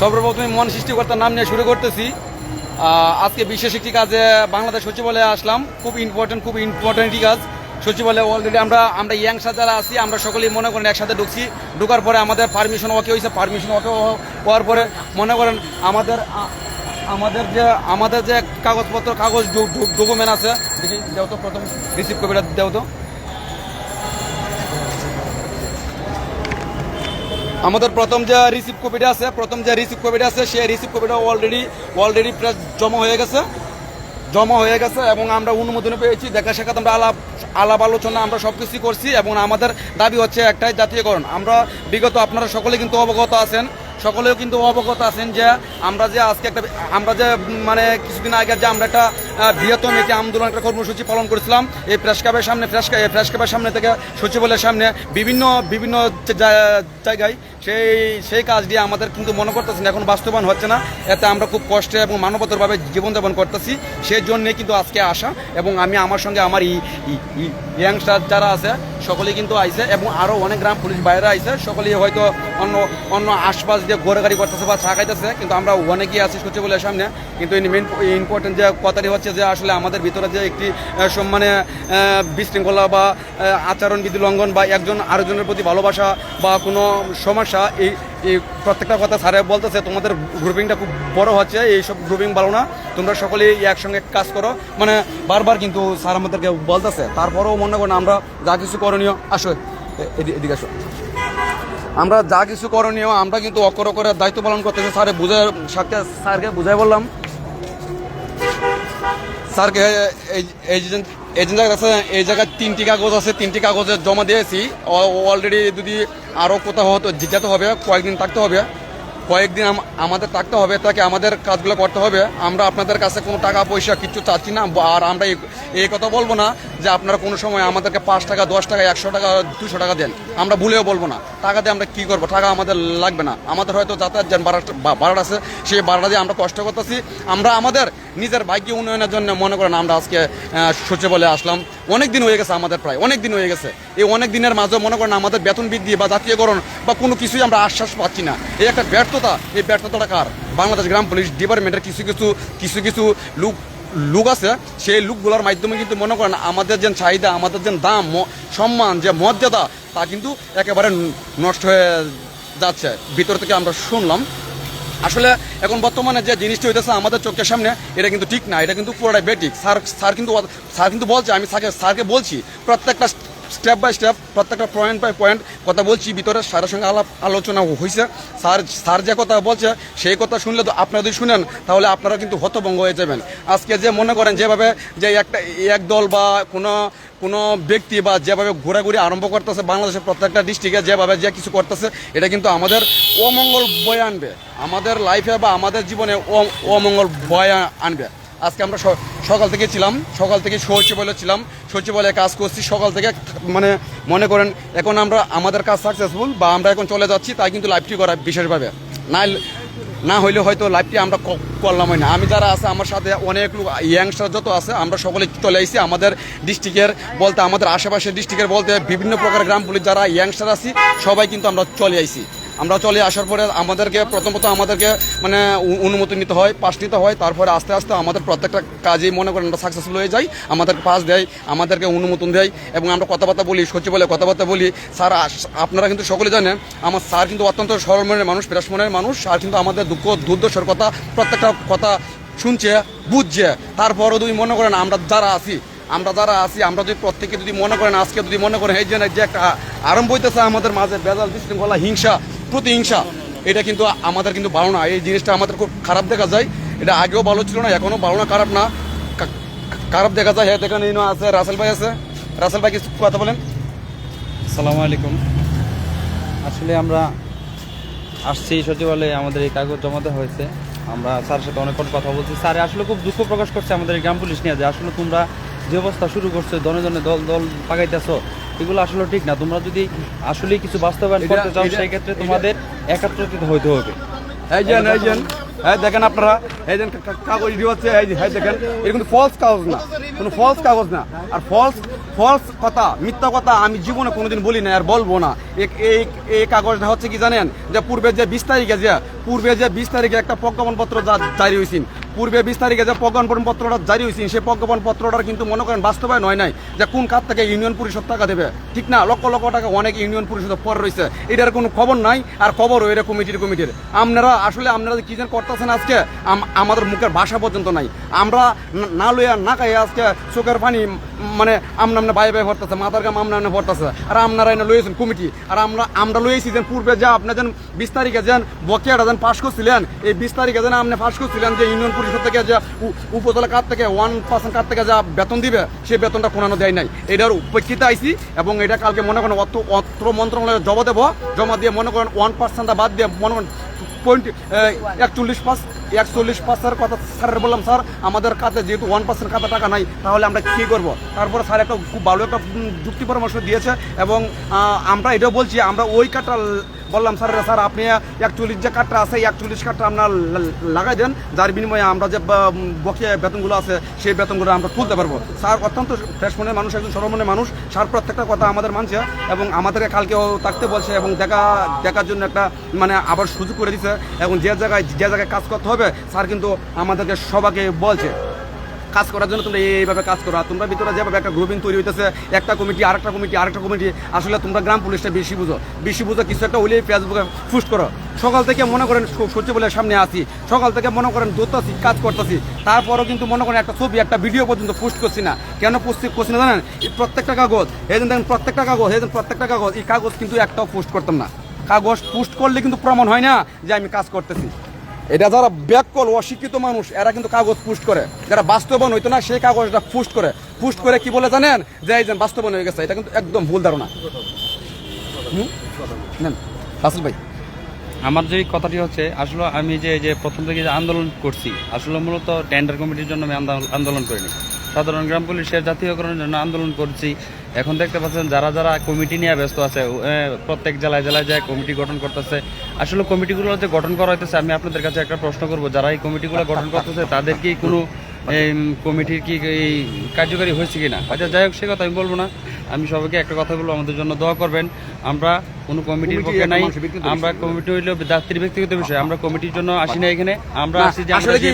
সর্বপ্রথমে মন সৃষ্টিকর্তার নাম নিয়ে শুরু করতেছি। আজকে বিশেষ একটি কাজে বাংলাদেশ সচিবালয়ে আসলাম। খুব ইম্পর্টেন্ট খুব ইম্পর্টেন্ট একটি কাজ। সচিবালয়ে অলরেডি আমরা আমরা ইয়াংস্টার যারা আছি, আমরা সকলেই মনে করেন একসাথে ঢুকছি। ঢুকার পরে আমাদের পারমিশন ওকে হয়েছে। পারমিশন ওকে হওয়ার পরে মনে করেন আমাদের আমাদের যে আমাদের যে কাগজপত্র, কাগজ ডকুমেন্ট আছে, দেখি, দেও তো প্রথম রিসিভ কপিটা দেও তো। আমাদের প্রথম যে রিসিভ কপিটা আছে, প্রথম যে রিসিভ কপিটা আছে, সেই রিসিভ কপিটা অলরেডি অলরেডি প্রায় জমা হয়ে গেছে। জমা হয়ে গেছে এবং আমরা অনুমোদন পেয়েছি। দেখা সাক্ষাৎ আমরা আলাপ আলাপ আলোচনা আমরা সব কিছুই করছি এবং আমাদের দাবি হচ্ছে একটাই, জাতীয়করণ। আমরা বিগত আপনারা সকলে কিন্তু অবগত আছেন সকলেও কিন্তু অবগত আছেন যে আমরা যে আজকে একটা আমরা যে মানে কিছুদিন আগে যে আমরা একটা বৃহত্তম একটি আন্দোলন, একটা কর্মসূচি পালন করেছিলাম, এই প্রেস ক্লাবের সামনে, প্রেস প্রেস ক্লাবের সামনে থেকে সচিবালয়ের সামনে বিভিন্ন বিভিন্ন জায়গায় সেই সেই কাজটি আমাদের কিন্তু মনে করতেছি না এখন বাস্তবায়ন হচ্ছে না। এতে আমরা খুব কষ্টে এবং মানবতরভাবে জীবনযাপন করতেছি। সেই জন্যে কিন্তু আজকে আসা এবং আমি আমার সঙ্গে আমার ইয়াংস্টার যারা আছে সকলেই কিন্তু আইসে এবং আরও অনেক গ্রাম পুলিশ বাইরে আইসে সকলেই হয়তো অন্য অন্য আশপাশ দিয়ে ঘোরে গাড়ি করতেছে বা চা খাইতেছে কিন্তু আমরা অনেকেই আছি বলে সামনে। কিন্তু মেন ইম্পর্টেন্ট যে কথাটি হচ্ছে যে আসলে আমাদের ভিতরে যে একটি আহ, সম- মানে আহ, বিশৃঙ্খলা বা আচরণবিধি লঙ্ঘন বা একজন আরেকজনের প্রতি ভালোবাসা বা কোনো সমস্যা এই এই প্রত্যেকটা কথা স্যারে বলতেছে, তোমাদের গ্রুপিংটা খুব বড় হচ্ছে, এইসব গ্রুপিং ভালো না। তোমরা সকলেই একসঙ্গে কাজ করো। মানে বারবার কিন্তু স্যার আমাদেরকে বলতেছে, তারপরেও মনে করেন আমরা যা কিছু করণীয়, আসো এদিকে আসো। আমরা যা কিছু করণীয়, আমরা কিন্তু অকর করে দায়িত্ব পালন করতেছি। স্যারে বুঝে স্যারকে বুঝাই বললাম। স্যারকে, এই এই এই জায়গা আছে, এই জায়গায় তিনটি কাগজ আছে, তিনটি কাগজে জমা দিয়েছি। অলরেডি যদি আরও কোথাও হতো যেতে হবে, কয়েকদিন থাকতে হবে। কয়েকদিন আমাদের থাকতে হবে, তাকে আমাদের কাজগুলো করতে হবে। আমরা আপনাদের কাছে কোনো টাকা পয়সা কিছু চাচ্ছি না, আর আমরা এই- কথা বলব না যে আপনারা কোনো সময় আমাদেরকে পাঁচ টাকা, দশ টাকা, একশো টাকা, দুশো টাকা দেন। আমরা ভুলেও বলব না। টাকা দিয়ে আমরা কি করব? টাকা আমাদের লাগবে না। আমাদের হয়তো যাতায়াত যান ভাড়া ভাড়া আছে, সেই ভাড়া দিয়ে আমরা কষ্ট করতেছি। আমরা আমাদের নিজের ভাগ্য উন্নয়নের জন্য মনে করেন আমরা আজকে সচিবালয়ে আসলাম। অনেক দিন হয়ে গেছে আমাদের প্রায় অনেক দিন হয়ে গেছে। এই অনেক দিনের মাঝে মনে করেন আমাদের বেতন বৃদ্ধি বা জাতীয়করণ বা কোনো কিছুই আমরা আশ্বাস পাচ্ছি না। এই একটা ব্যর্থতা, এই ব্যর্থতাটা কার? বাংলাদেশ গ্রাম পুলিশ ডিপার্টমেন্টের কিছু কিছু কিছু কিছু লোক লোক আছে, সেই লোকগুলোর মাধ্যমে কিন্তু মনে করেন আমাদের যে চাহিদা, আমাদের যে দাম সম্মান, যে মর্যাদা, তা কিন্তু একেবারে নষ্ট হয়ে যাচ্ছে। ভিতর থেকে আমরা শুনলাম। আসলে এখন বর্তমানে যে জিনিসটি হইতেছে আমাদের চোখের সামনে, এটা কিন্তু ঠিক না, এটা কিন্তু পুরোটাই বেটিক স্যার স্যার কিন্তু স্যার কিন্তু বলছে, আমি স্যারকে স্যারকে বলছি, প্রত্যেকটা স্টেপ বাই স্টেপ প্রত্যেকটা পয়েন্ট বাই পয়েন্ট কথা বলছি, ভিতরে স্যারের সঙ্গে আলাপ আলোচনা হয়েছে স্যার স্যার যে কথা বলছে, সেই কথা শুনলে তো আপনারা যদি শুনেন, তাহলে আপনারা কিন্তু হতভঙ্গ হয়ে যাবেন। আজকে যে মনে করেন যেভাবে যে একটা এক দল বা কোনো কোনো ব্যক্তি বা যেভাবে ঘোরাঘুরি আরম্ভ করতেছে, বাংলাদেশের প্রত্যেকটা ডিস্ট্রিক্টে যেভাবে যে কিছু করতেছে, এটা কিন্তু আমাদের অমঙ্গল বয়ে আনবে। আমাদের লাইফে বা আমাদের জীবনে অমঙ্গল বয়ে আনবে। আজকে আমরা সকাল থেকে ছিলাম, সকাল থেকে সচিবালয়ে ছিলাম সচিবালয়ে কাজ করছি, সকাল থেকে মানে মনে করেন এখন আমরা, আমাদের কাজ সাকসেসফুল বা আমরা এখন চলে যাচ্ছি, তাই কিন্তু লাইভটি করা বিশেষভাবে। না না হইলে হয়তো লাইভটি আমরা করলাম না। আমি যারা আছে, আমার সাথে অনেক লোক ইয়াংস্টার যত আছে, আমরা সকলে চলে আইছি আমাদের ডিস্ট্রিক্টের বলতে, আমাদের আশেপাশের ডিস্ট্রিক্টের বলতে, বিভিন্ন প্রকার গ্রাম পুলিশ যারা ইয়াংস্টার আছি, সবাই কিন্তু আমরা চলে আইছি। আমরা চলে আসার পরে আমাদেরকে প্রথমত আমাদেরকে মানে অনুমতি নিতে হয় পাস নিতে হয়, তারপরে আস্তে আস্তে আমাদের প্রত্যেকটা কাজেই মনে করেন আমরা সাকসেসফুল হয়ে যাই আমাদেরকে পাস দেয়, আমাদেরকে অনুমোদন দেয়, এবং আমরা কথাবার্তা বলি, সচিবালয়ে কথাবার্তা বলি। স্যার আপনারা কিন্তু সকলে জানেন, আমার স্যার কিন্তু অত্যন্ত সরল মনের মানুষ ফ্রেশ মানুষ স্যার কিন্তু আমাদের দুঃখ, দুর্দশার কথা প্রত্যেকটা কথা শুনছে, বুঝছে। তারপরও যদি মনে করেন আমরা যারা আছি, আমরা যারা আছি, আমরা যদি প্রত্যেকে যদি মনে করেন, আজকে যদি মনে করেন, এই যে একটা আরম্ভ হইতেছে আমাদের মাঝে বেজাল বিশৃঙ্খলা, হিংসা প্রতিহিংসা। এটা কিন্তু আমাদের কিন্তু ভালো না। এই জিনিসটা আমাদের খুব খারাপ দেখা যায়। এটা আগেও ভালো ছিল না, এখনও ভালো না, খারাপ না। খারাপ দেখা যায়। হ্যাঁ দেখেন, ইনো আছে, রাসেল ভাই আছে। রাসেল ভাই, কিছু কথা বলেন। আসসালামু আলাইকুম। আসলে আমরা আসছি সচিবালয়ে, আমাদের এই কাগজ জমাতে হয়েছে। আমরা স্যারের সাথে অনেকক্ষণ কথা বলছি। স্যার আসলে খুব দুঃখ প্রকাশ করছে আমাদের গ্রাম পুলিশ নিয়ে যে আসলে তোমরা যে অবস্থা শুরু করছ দনে দনে দল দল পাকাইতেছো। এগুলো আসলে ঠিক না। তোমরা যদি আসলেই কিছু বাস্তবায়ন করতে চাও সেই ক্ষেত্রে তোমাদের একাত্রিত হইতে হবে। এই যে এই যে হ্যাঁ দেখেন আপনারা এই যে কাগজ হচ্ছে এই হ্যাঁ দেখেন এটা কিন্তু ফলস কাগজ না। কোনো ফলস কাগজ না। আর ফলস ফলস কথা মিথ্যা কথা আমি জীবনে কোনোদিন বলি না আর বলব না। এই এই কাগজটা হচ্ছে কি জানেন? যে পূর্বে যে বিশ তারিখে যে পূর্বে যে বিশ তারিখে একটা প্রজ্ঞাপনপত্র জারি হয়েছিল পূর্বে বিশ তারিখে যে প্রজ্ঞাপনপত্রটা জারি হয়েছিল সেই প্রজ্ঞাপনপত্রটার কিন্তু মনে করেন বাস্তবায়ন হয় নাই যে কোন কার থেকে ইউনিয়ন পরিষদ টাকা দেবে। ঠিক না? লক্ষ লক্ষ টাকা অনেক ইউনিয়ন পরিষদ পর রয়েছে। এটার কোনো খবর নাই আর খবর ওইটা কমিটির কমিটির। আপনারা আসলে আপনারা কি যেন করতেছেন আজকে? আমাদের মুখের ভাষা পর্যন্ত নাই। আমরা না- লইয়া না খাইয়া আজকে চোখের পানি মানে আমনা আমনা বাই বাই ভরতেছে, মাথার গাম আমনা আমনা ভরতেছে। আর আপনারা এনে লইয়েছেন কমিটি। আর আমরা আমরা লইয়েছি যেন পূর্বে যা আপনি যেন বিশ তারিখে যেন বকেয়াটা যেন পাশ করছিলেন, এই বিশ তারিখে যেন আপনি পাশ করছিলেন যে ইউনিয়ন পরিষদ থেকে যে উপজেলা কার থেকে ওয়ান পার্সেন্ট কার থেকে যা বেতন দিবে সেই বেতনটা কোনানো দেয় নাই। এটার উপেক্ষিতে আইছি এবং এটা কালকে মনে করেন অত অত্র মন্ত্রণালয়ে জমা দেবো। জমা দিয়ে মনে করেন ওয়ান পার্সেন্টটা বাদ দিয়ে মনে করেন পয়েন্ট একচল্লিশ পাস একচল্লিশ পার্সেন্ট কথা স্যার বললাম, স্যার, আমাদের কাছে যেহেতু ওয়ান পার্সেন্ট খাতা টাকা নাই, তাহলে আমরা কী করব? তারপরে স্যার একটা খুব ভালো একটা যুক্তি পরামর্শ দিয়েছে এবং আমরা এটাও বলছি, আমরা ওই কার্ডটা বললাম, স্যার স্যার, আপনি একচল্লিশ যে কার্ডটা আছে একচল্লিশ কার্ডটা আপনার লাগাই দেন। যার বিনিময়ে আমরা যে বকেয়া বেতনগুলো আছে, সেই বেতনগুলো আমরা তুলতে পারব। স্যার, অত্যন্ত ফ্রেশ মনের মানুষ, একজন সরমনের মানুষ। স্যার, প্রত্যেকটা কথা আমাদের মানছে এবং আমাদেরকে কালকেও থাকতে বলছে এবং দেখা, দেখার জন্য একটা মানে আবার সুযোগ করে দিছে। এবং যে জায়গায় যে জায়গায় কাজ করতে হবে, স্যার কিন্তু আমাদেরকে সবাইকে বলছে। কাজ করার জন্য তোমরা এইভাবে কাজ করো। আর তোমরা ভিতরে যেভাবে একটা গ্রুপিং তৈরি হইতেছে, একটা কমিটি আরেকটা কমিটি আরেকটা কমিটি আসলে তোমরা গ্রাম পুলিশটা বেশি বুঝো। বেশি বুঝো কিছু একটা হলেই ফেসবুকে পোস্ট করো। সকাল থেকে মনে করেন সচিবালয়ের সামনে আসি সকাল থেকে মনে করেন দৌড়তাছি কাজ করতেছি। তারপরও কিন্তু মনে করেন একটা ছবি, একটা ভিডিও পর্যন্ত পোস্ট করছি না। কেন পোস্ট করছি না জানেন? এই প্রত্যেকটা কাগজ, এই দেখেন প্রত্যেকটা কাগজ, এই প্রত্যেকটা কাগজ, এই কাগজ কিন্তু একটাও পোস্ট করতাম না। কাগজ পোস্ট করলে কিন্তু প্রমাণ হয় না যে আমি কাজ করতেছি। এটা যারা ব্যাককল অশিক্ষিত মানুষ, এরা কিন্তু কাগজ পুষ্ট করে। যারা বাস্তবন হইতো না, সেই কাগজটা পুষ্ট করে। পুষ্ট করে কি বলে জানেন? যে এই যে বাস্তবন হয়ে গেছে, এটা কিন্তু একদম ভুল ধারণা। হাসিল ভাই। আমার যে কথাটি হচ্ছে, আসলে আমি যে যে প্রথম থেকে যে আন্দোলন করছি, আসলে মূলত টেন্ডার কমিটির জন্য আমি আন্দোলন- আন্দোলন করিনি। সাধারণ গ্রাম পুলিশের জাতীয়করণের জন্য আন্দোলন করছি। এখন দেখতে পাচ্ছেন যারা যারা কমিটি নিয়ে ব্যস্ত আছে প্রত্যেক জেলায় জেলায় যায় কমিটি গঠন করতেছে। আসলে কমিটিগুলো যে গঠন করা হইতেছে, আমি আপনাদের কাছে একটা প্রশ্ন করব। যারা এই কমিটিগুলো গঠন করতেছে, তাদের কি কোনো কমিটির কি এই কার্যকারী হয়েছে কিনা? আচ্ছা যাই হোক, সে কথা আমি বলব না। আমি সবাইকে একটা কথা বলব আমাদের জন্য দোয়া করবেন। আমরা কোনো কমিটির পক্ষে নাই আমরা কমিটি হইল যাত্রীর ব্যক্তিগত বিষয়। আমরা কমিটির জন্য আসি না এখানে। আমরা আসি যে আসলে কি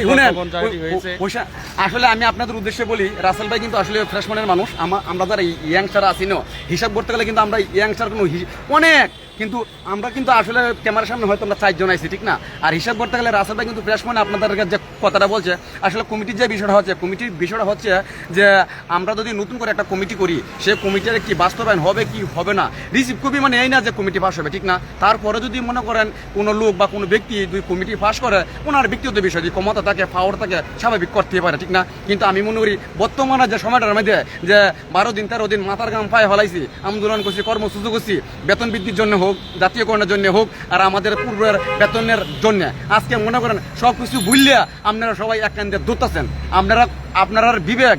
আসলে আমি আপনাদের উদ্দেশ্যে বলি রাসেল ভাই কিন্তু আসলে ফ্রেশ মনের মানুষ। আমা- আমরা যারা ইয়াংস্টার আছি না হিসাব করতে গেলে কিন্তু আমরা ইয়াংস্টার কোনো অনেক কিন্তু আমরা কিন্তু আসলে ক্যামেরার সামনে হয়তো আমরা চারজন আইছি ঠিক না? আর হিসাব করতে গেলে রাসেল ভাই কিন্তু ফ্রেশ মনে আপনাদের যে কথাটা বলছে আসলে কমিটির যে বিষয়টা হচ্ছে কমিটির বিষয়টা হচ্ছে যে আমরা যদি নতুন করে একটা কমিটি করি সে কমিটির কি বাস্তবায়ন হবে, কি হবে না? রিসিভ কবি মানে এই না যে কমিটি পাস হবে, ঠিক না? তারপরে যদি মনে করেন কোনো লোক বা কোনো ব্যক্তি দুই কমিটি পাস করে, ওনার ব্যক্তিগত বিষয় যদি ক্ষমতা থাকে পাওয়ার থাকে, স্বাভাবিক করতে পারে, ঠিক না? কিন্তু আমি মনে করি বর্তমানে যে সময়টার মধ্যে, যে বারো দিন, তেরো দিন মাথার গাম পায়ে হলাইছি আন্দোলন করছি, কর্মসূচি করছি, বেতন বৃদ্ধির জন্য হোক, জাতীয়করণের জন্য হোক, আর আমাদের পূর্বের বেতনের জন্য। আজকে মনে করেন সব কিছু ভুললে আপনারা সবাই এক কান্দে দূরতাছেন আপনারা আপনার বিবেক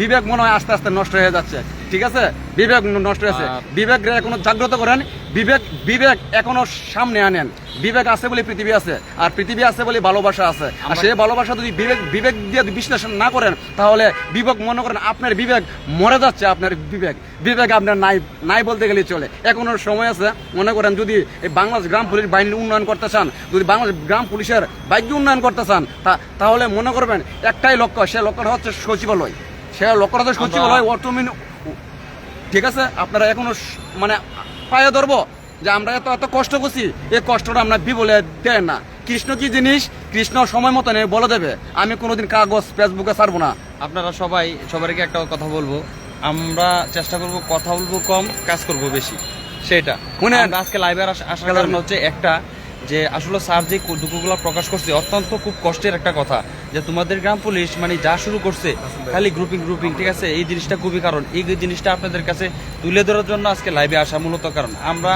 বিবেক মনে হয় আস্তে আস্তে নষ্ট হয়ে যাচ্ছে। ঠিক আছে? বিবেক নষ্ট হয়েছে। বিবেক এখনও জাগ্রত করেন। বিবেক বিবেক এখনও সামনে আনেন। বিবেক আছে বলে পৃথিবী আছে আর পৃথিবী আছে বলে ভালোবাসা আছে। আর সেই ভালোবাসা যদি বিবেক বিবেক দিয়ে বিশ্লেষণ না করেন তাহলে বিবেক মনে করেন আপনার বিবেক মরে যাচ্ছে আপনার বিবেক। বিবেক আপনার নাই নাই বলতে গেলে চলে। এখনও সময় আছে মনে করেন যদি এই বাংলাদেশ গ্রাম পুলিশ বাহিনীর উন্নয়ন করতে চান যদি বাংলাদেশ গ্রাম পুলিশের বাইক উন্নয়ন করতে চান তা- তাহলে মনে করবেন একটাই লক্ষ্য সে লক্ষ্যটা হচ্ছে সচিবালয়। সে লক্ষ্যটা হচ্ছে সচিবালয় অটোমিন ঠিক আছে? আপনারা এখনও মানে পায়ে ধরবো যে আমরা এত এত কষ্ট করছি এই কষ্টটা আমরা বিবলে দেয় না। কৃষ্ণ কি জিনিস? কৃষ্ণ সময় মতন এ বলে দেবে আমি কোনোদিন কাগজ ফেসবুকে ছাড়বো না। আপনারা সবাই সবাইকে একটা কথা বলব। আমরা চেষ্টা করব কথা বলব কম কাজ করব বেশি। সেটা। আজকে লাইভে আসার কারণ হচ্ছে একটা যে আসলে স্যার যে দুঃখগুলো প্রকাশ করছে অত্যন্ত খুব কষ্টের একটা কথা। যে তোমাদের গ্রাম পুলিশ মানে যা শুরু করছে খালি গ্রুপিং গ্রুপিং ঠিক আছে? এই জিনিসটা খুবই কারণ। এই জিনিসটা আপনাদের কাছে তুলে ধরার জন্য আজকে লাইভে আসা মূলত কারণ। আমরা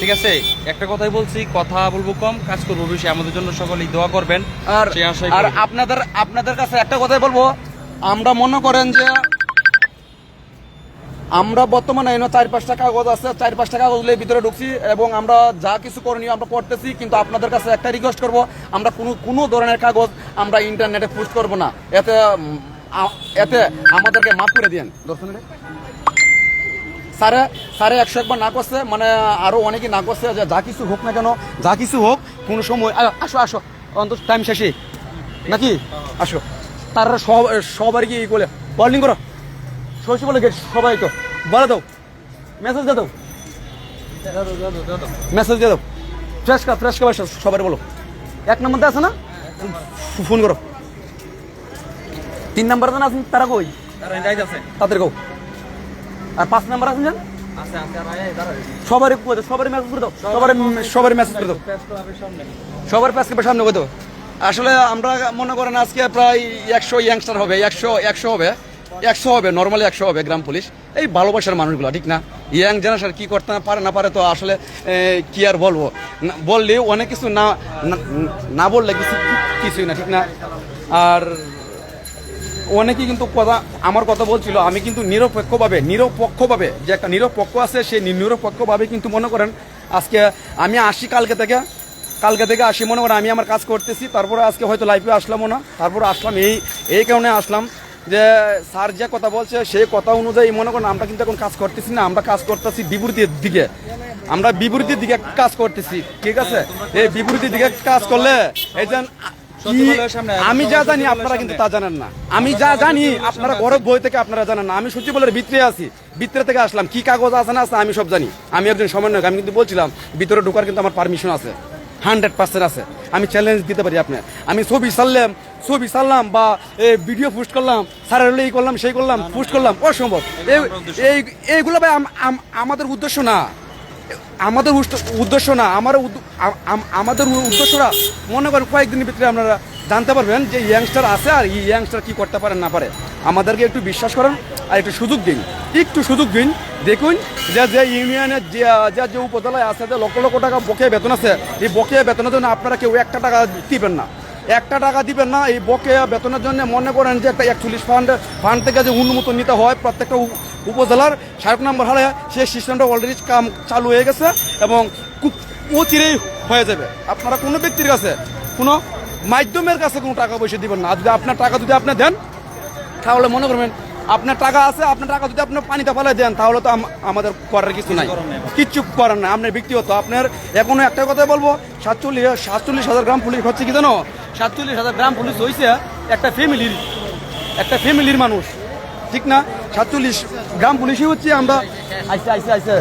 ঠিক আছে? একটা কথাই বলছি কথা বলব কম কাজ করব বেশি। আমাদের জন্য সকলেই দোয়া করবেন। আর আর আপনাদের আপনাদের কাছে একটা কথাই বলব। আমরা মনে করেন যে আমরা বর্তমানে এনে চার পাঁচটা কাগজ আছে, চার পাঁচটা কাগজের ভিতরে ঢুকছি এবং আমরা যা কিছু করণীয় আমরা করতেছি, কিন্তু আপনাদের কাছে একটা রিকোয়েস্ট করব, আমরা কোনো কোনো ধরনের কাগজ আমরা ইন্টারনেটে পোস্ট করব না। এতে এতে আমাদেরকে মাফ করে দিন দর্শন স্যারে স্যারে, একশো একবার না করছে মানে আরও অনেকে না করছে, যে যা কিছু হোক না কেন, যা কিছু হোক, কোনো সময় আসো আসো অন্তত টাইম শেষে। নাকি? আসো। তারা সব সবার কি বলে বলিং করো। সরষে বলে গেট সবাই তো। বলে দাও। মেসেজ দিয়ে দাও। মেসেজ দিয়ে দাও। ফ্রেশ কা ফ্রেশ খাবার সবাই বলো। এক নম্বর আছে না? ফোন করো। তিন নাম্বার না আছেন তারা কই? তাদের কো আর পাঁচ নাম্বার আছেন জান দাও সবারই মেসেজ করে দাও। সবারই সবারই মেসেজ করে দাও। সবার প্যাস কেপার সামনে কই দাও। আসলে আমরা মনে করেন আজকে প্রায় একশো ইয়াংস্টার হবে একশো একশো হবে। একশো হবে নর্মালি একশো হবে গ্রাম পুলিশ। এই ভালোবাসার মানুষগুলো, ঠিক না? ইয়াং জেনারেশন কি করতে না পারে না পারে তো আসলে কি আর বলব? বললে অনেক কিছু না, না- বললে কিছু, কিছুই না, ঠিক না? আর অনেকেই কিন্তু কথা, আমার কথা বলছিল, আমি কিন্তু নিরপেক্ষভাবে নিরপেক্ষভাবে, যে একটা নিরপেক্ষ আছে সেই নিরপেক্ষভাবে কিন্তু মনে করেন, আজকে আমি আসি কালকে থেকে কালকে থেকে আসি মনে করেন, আমি আমার কাজ করতেছি, তারপরে আজকে হয়তো লাইফে আসলামও না, তারপরে আসলাম এই এই কারণে আসলাম। যে স্যার যে কথা বলছে সেই কথা অনুযায়ী মনে করেন আমরা কিন্তু এখন কাজ করতেছি না আমরা কাজ করতেছি বিপরীতের দিকে। আমরা বিপরীতের দিকে কাজ করতেছি ঠিক আছে? এই বিপরীতের দিকে কাজ করলে এই যে আমি যা জানি আপনারা কিন্তু তা জানেন না। আমি যা জানি আপনারা গরব বই থেকে আপনারা জানেন না। আমি সত্যি বলে ভিতরে আছি ভিতরে থেকে আসলাম কি কাগজ আছে না আছে আমি সব জানি। আমি একজন সমন্বয়ক আমি কিন্তু বলছিলাম ভিতরে ঢোকার কিন্তু আমার পারমিশন আছে। হান্ড্রেড পার্সেন্ট আছে। আমি চ্যালেঞ্জ দিতে পারি আপনার। আমি ছবি সারলাম ছবি সারলাম বা ভিডিও পোস্ট করলাম স্যারের এই করলাম, সেই করলাম পোস্ট করলাম, অসম্ভব। এই- এই, এইগুলো ভাই আম- আম- আমাদের উদ্দেশ্য না। আমাদের উদ্দেশ্য না। আমার আমাদের উ- উদ্দেশ্যটা মনে করেন কয়েকদিনের ভিতরে আপনারা জানতে পারবেন যে ইয়াংস্টার আছে আর ইয়াংস্টার কি করতে পারে, না পারে। আমাদেরকে একটু বিশ্বাস করেন আর একটু সুযোগ দিন। একটু সুযোগ দিন। দেখুন, যে যে ইউনিয়নের যে যে যে উপজেলায় আছে, যে লক্ষ লক্ষ টাকা বকেয়া বেতন আছে, এই বকেয়া বেতনের জন্য আপনারা কেউ একটা টাকা দিবেন না। একটা টাকা দিবেন না, এই বকেয়া বেতনের জন্য মনে করেন যে একটা একচল্লিশ ফান্ড ফান্ড থেকে যে অনুমোদন নিতে হয় প্রত্যেকটা উপজেলার। সাহেব নম্বর হলে সেই সিস্টেমটা অলরেডি কাম চালু হয়ে গেছে এবং খুব অচিরেই হয়ে যাবে। আপনারা কোনো ব্যক্তির কাছে, কোনো মাধ্যমের কাছে কোনো টাকা পয়সা দিবেন না। যদি আপনার টাকা যদি আপনি দেন, তাহলে মনে করবেন আপনার টাকা আছে, আপনার টাকা যদি আপনার পানিতে ফেলে দেন, তাহলে তো আমাদের করার কিছু নাই। কিচ্ছু করার নাই, আপনার ব্যক্তিগত। আপনার এখনও একটা কথা বলব, সাতচল্লিশ সাতচল্লিশ হাজার গ্রাম পুলিশ হচ্ছে কি জানো? সাতচল্লিশ হাজার গ্রাম পুলিশ হয়েছে একটা ফ্যামিলির একটা ফ্যামিলির মানুষ, ঠিক না? সাতচল্লিশ গ্রাম পুলিশই হচ্ছে আমরা। আইসে আইসে আইসে।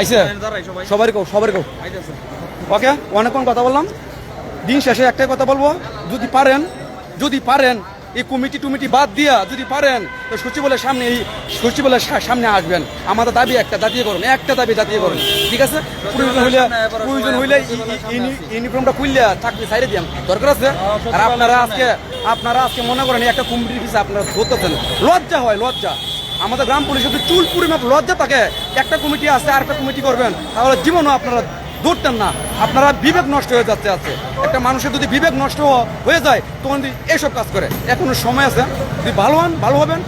আইসে। কো কো ওকে, অনেকক্ষণ কথা বললাম। দিন শেষে একটাই কথা বলব, যদি পারেন যদি পারেন এই কমিটি টুমিটি বাদ দিয়া যদি পারেন তো সচিবালয়ের সামনে এই সচিবালয়ের সামনে আসবেন। আমাদের দাবি একটা জাতীয় করুন একটা দাবি জাতীয় করুন। ঠিক আছে? প্রয়োজন হইলে প্রয়োজন হইলে ইউনিফর্মটা খুললে চাকরি সাইডে দিয়াম। দরকার আছে? আর আপনারা আজকে আপনারা আজকে মনে করেন একটা কমিটির পিছিয়ে আপনারা ধরতেছেন। লজ্জা হয় লজ্জা। আমাদের গ্রাম পুলিশ চুল পরিমাপ লজ্জা থাকে। একটা কমিটি আছে আর একটা কমিটি করবেন। তাহলে জীবনও আপনারা ধরতেন না। আপনারা বিবেক নষ্ট হয়ে যাচ্ছে আছে একটা মানুষের যদি বিবেক নষ্ট হয়ে যায়, তখন যদি এইসব কাজ করে। এখনও সময় আছে। যদি ভালো হন, ভালো হবেন।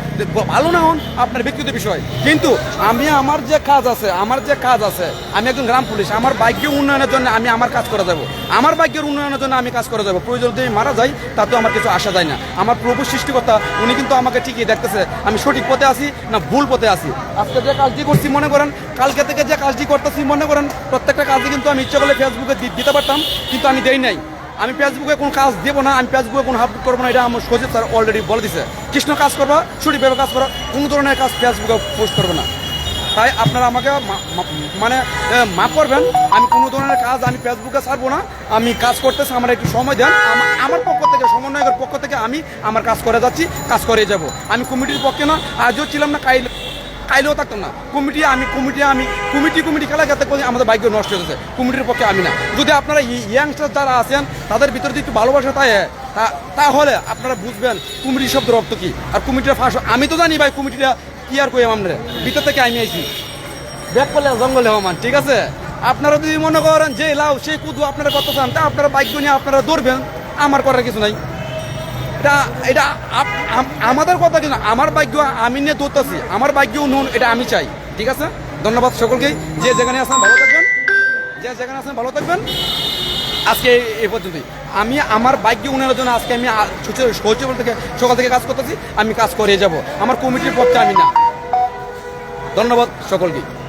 ভালো না হন, আপনার ব্যক্তিগত বিষয়। কিন্তু আমি আমার যে কাজ আছে, আমার যে কাজ আছে, আমি একজন গ্রাম পুলিশ, আমার ভাগ্য উন্নয়নের জন্য আমি আমার কাজ করে যাব। আমার ভাগ্যের উন্নয়নের জন্য আমি কাজ করে যাব। প্রয়োজন যদি মারা যাই তাতেও আমার কিছু আসা যায় না। আমার প্রভু সৃষ্টিকর্তা, উনি কিন্তু আমাকে ঠিকই দেখতেছে। আমি সঠিক পথে আছি না ভুল পথে আছি? আজকে যে কাজটি করছি, মনে করেন, কালকে থেকে যে কাজটি করতেছি, মনে করেন, প্রত্যেকটা কাজই কিন্তু আমি ইচ্ছা করলে ফেসবুকে দিতে পারতাম, কিন্তু আমি দেই নাই। আমি ফেসবুকে কোনো কাজ দেবো না, আমি ফেসবুকে কোনো আপলোড করব না, এটা আমার সজিব স্যার অলরেডি বলে দিছে। কৃষ্ণ কাজ করবা সঠিকভাবে কাজ করো কোনো ধরনের কাজ ফেসবুকে পোস্ট করবে না। তাই আপনারা আমাকে মানে মাফ করবেন, আমি কোনো ধরনের কাজ আমি ফেসবুকে ছাড়বো না, আমি কাজ করতেছি, আমার একটু সময় দেন, আমা- আমার পক্ষ থেকে, সমন্বয়কের পক্ষ থেকে আমি আমার কাজ করে যাচ্ছি, কাজ করে যাব। আমি কমিটির পক্ষে না, আজও ছিলাম না, কাইল কাইলেও থাকতাম না। কমিটি আমি কমিটি আমি, কমিটি কমিটি খেলা যাতে করে আমাদের ভাগ্য নষ্ট হয়েছে কমিটির পক্ষে আমি না। যদি আপনারা ইয়াংস্টার যারা আছেন, তাদের ভিতরে যদি একটু ভালোবাসা তাই তাহলে আপনারা বুঝবেন কুমিটির শব্দের অর্থ কি। আর কমিটির ফাঁস আমি তো জানি ভাই কমিটিটা কি আর কই আমরা ভিতর থেকে আমি আইছি। ব্যাক করলে জঙ্গলে হমান ঠিক আছে? আপনারা যদি মনে করেন যে লাউ সেই কুদু আপনারা কত চান তা আপনারা বাইক নিয়ে আপনারা দৌড়বেন আমার করার কিছু নাই। এটা এটা আমাদের কথা কিন্তু আমার ভাগ্য আমি নিয়ে দৌড়তেছি আমার ভাগ্য উন্নয়ন এটা আমি চাই, ঠিক আছে? ধন্যবাদ সকলকেই যে যেখানে আছেন ভালো থাকবেন, যে যেখানে আছেন ভালো থাকবেন। আজকে এই- পর্যন্তই। আমি আমার ভাগ্য উন্নয়নের জন্য আজকে আমি আ- সূচ- থেকে সকাল থেকে কাজ করতেছি, আমি কাজ করে যাব। আমার কমিটির পক্ষে আমি না। ধন্যবাদ সকলকে।